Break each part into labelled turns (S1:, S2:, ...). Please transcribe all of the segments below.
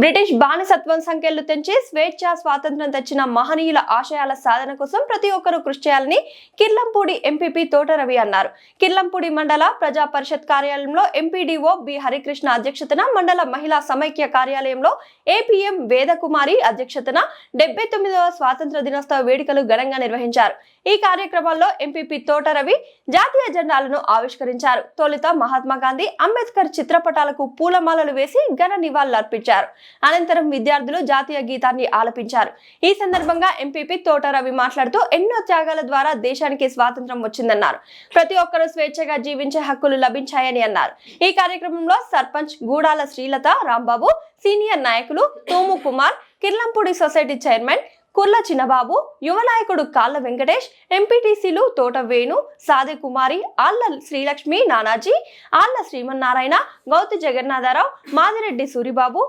S1: British బానిసత్వం సంఖ్యలు తెంచి స్వేచ్ఛ స్వాతంత్రం తెచ్చిన మహనీయుల ఆశయాల సాధన కోసం ప్రతి ఒక్కరూ కృషి చేయాలని కిర్లంపూడి ఎంపీపీ తోట రవి అన్నారు. కిర్లంపూడి మండల ప్రజా పరిషత్ కార్యాలయంలో ఎంపీడీఓ బి హరికృష్ణ అధ్యక్షతన మండల మహిళా సమైక్య కార్యాలయంలో ఏపీఎం వేదకుమారి అధ్యక్షతన డెబ్బై తొమ్మిదవ స్వాతంత్ర దినోత్సవ వేడుకలు ఘనంగా నిర్వహించారు. ఈ కార్యక్రమంలో ఎంపీపీ తోట రవి జాతీయ జెండాలను ఆవిష్కరించారు. తొలుత మహాత్మా గాంధీ అంబేద్కర్ చిత్రపటాలకు పూలమాలలు వేసి ఘన నివాళులు అర్పించారు అనంతరం విద్యార్థులు జాతీయ గీతాన్ని ఆలపించారు. ఈ సందర్భంగా ఎంపీపీ తోట రవి మాట్లాడుతూ ఎన్నో త్యాగాల ద్వారా దేశానికి స్వాతంత్రం వచ్చిందన్నారు. ప్రతి ఒక్కరూ స్వేచ్ఛగా జీవించే హక్కులు లభించాయని అన్నారు. ఈ కార్యక్రమంలో సర్పంచ్ గూడాల శ్రీలత రాంబాబు సీనియర్ నాయకులు తోము కుమార్ కిర్లంపూడి సొసైటీ చైర్మన్ కుర్ల చిన్నబాబు యువ నాయకుడు కాళ్ళ వెంకటేష్ ఎంపీటీసీలు తోట వేణు సాది కుమారి ఆళ్ళ Srilakshmi Nanaji Alla Srimannarayana Gauthi Jagannatharao Madireddy Suribabu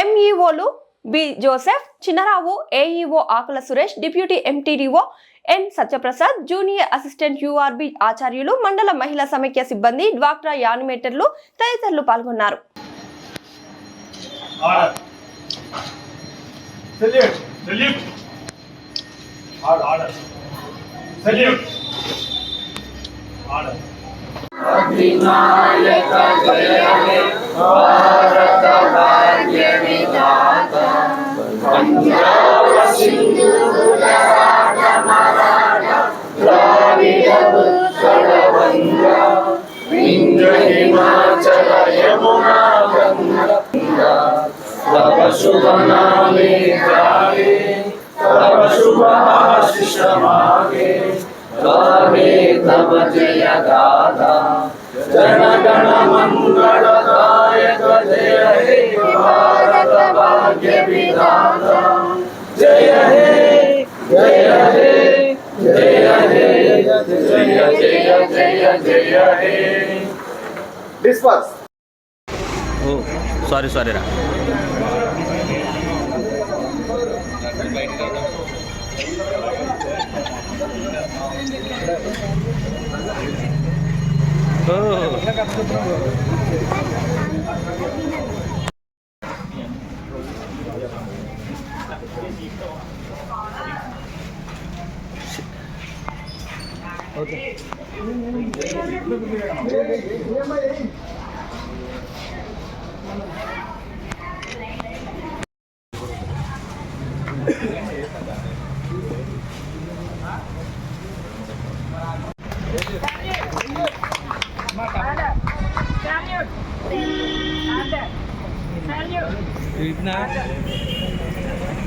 S1: ఎంఈఓలు B Joseph Chinnarao AEO Akula Suresh deputy MTDO N Satyaprasad junior assistant URB Acharyulu మండల మహిళా సమైక్య సిబ్బంది డ్వాక్రా యానిమేటర్లు తదితరులు పాల్గొన్నారు.
S2: Order. Salute. Salute. Order. Order. Salute. Order.
S3: Himachal Yamuna Ganga तव शुभ नामे गावे तव शुभ आशीष मागे गावे तव जय गाथा जन गण मंगल दायक जय हे भारत జయ హే జయ హే జయ సారీ సారీ
S2: రా.
S4: Oh okay Good night.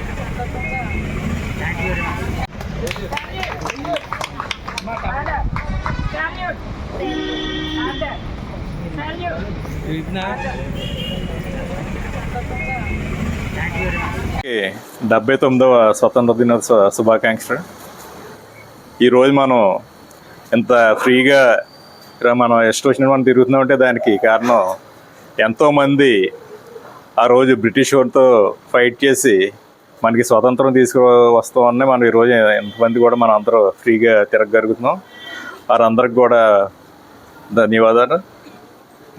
S5: డెబ్బై తొమ్మిదవ స్వతంత్ర దినోత్సవ శుభాకాంక్షలు. ఈరోజు మనం ఇంత ఫ్రీగా ఇలా మనం ఎస్ట్ వచ్చిన మనం తిరుగుతున్నామంటే దానికి కారణం ఎంతోమంది ఆ రోజు బ్రిటిష్ వారితో ఫైట్ చేసి మనకి స్వతంత్రం తీసుకు వస్తామని మనం ఈరోజు ఎంతమంది కూడా మనం అందరూ ఫ్రీగా తిరగగలుగుతున్నాం. వారందరికి కూడా ధన్యవాదాలు.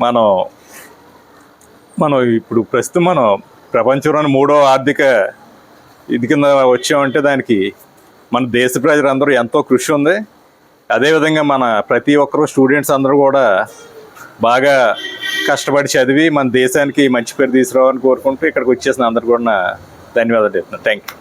S5: మనం మనం ఇప్పుడు ప్రస్తుతం మనం ప్రపంచంలోని మూడో ఆర్థిక ఇది కింద వచ్చామంటే దానికి మన దేశ ప్రజలందరూ ఎంతో కృషి ఉంది. అదేవిధంగా మన ప్రతి ఒక్కరు స్టూడెంట్స్ అందరూ కూడా బాగా కష్టపడి చదివి మన దేశానికి మంచి పేరు తీసుకురావాలని కోరుకుంటూ ఇక్కడికి వచ్చేసిన అందరు కూడా ధన్యవాదాలు చెప్తున్నాను థ్యాంక్ యూ